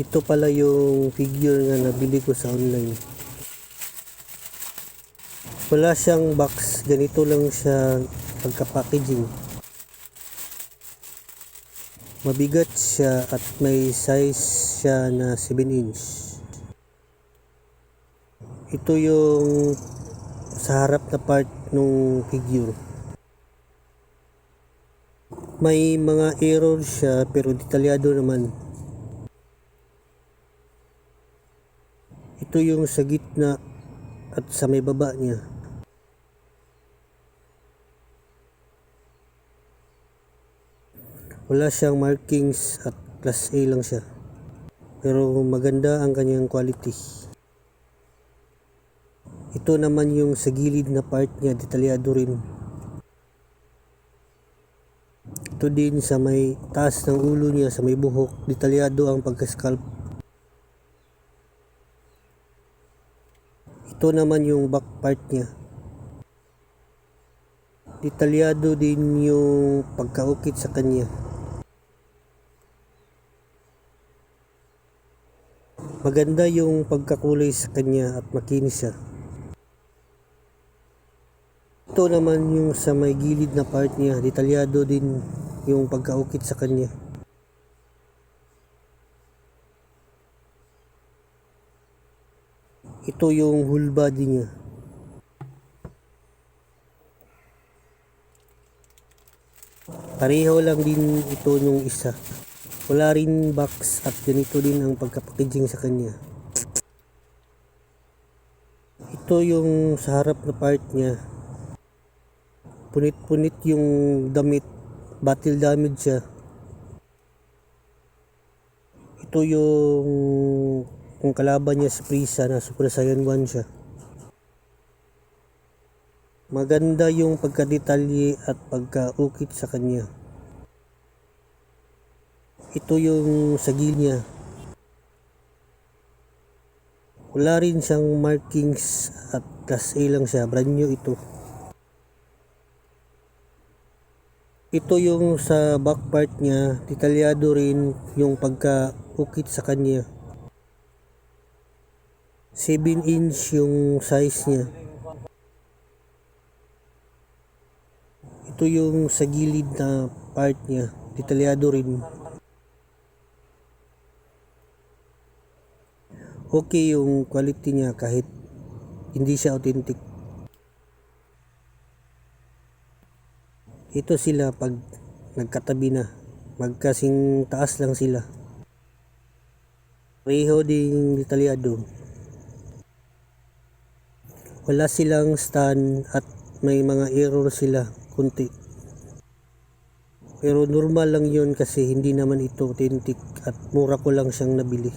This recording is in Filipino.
Ito pala yung figure nga nabili ko sa online. Wala siyang box, ganito lang siya pagka-packaging. Mabigat siya at may size siya na 7 inch. Ito yung sa harap na part ng figure. May mga error siya pero detalyado naman. Ito yung sa gitna at sa may baba niya. Wala siyang markings at class A lang siya. Pero maganda ang kanyang quality. Ito naman yung sa gilid na part niya, detalyado rin. Ito din sa may taas ng ulo niya, sa may buhok, detalyado ang pagka-scalp. Ito naman yung back part niya. Detalyado din yung pagkaukit sa kanya. Maganda yung pagkakulay sa kanya at makinis siya. Ito naman yung sa may gilid na part niya, detalyado din yung pagkaukit sa kanya. Ito yung whole body niya. Pareho lang din ito nung isa. Wala rin box at ganito din ang pagka-packaging sa kanya. Ito yung sa harap na part niya. Punit-punit yung damit. Battle damage siya. Ito yung kung kalaban niya sa Prisa na Super Saiyan 1 siya. Maganda yung pagkadetalye at pagkaukit sa kanya. Ito yung sa gilid niya. Wala rin siyang markings at class A lang siya. Brand new ito. Ito yung sa back part niya. Detalyado rin yung pagkaukit sa kanya. 7 inch yung size niya. Ito yung sa gilid na part niya. Detalyado rin. Okay yung quality niya kahit hindi siya authentic. Ito sila pag nagkatabi na. Magkasing taas lang sila. Pareho ding detalyado. Wala silang stand at may mga error sila kunti. Pero normal lang yun kasi hindi naman ito authentic at mura ko lang siyang nabili.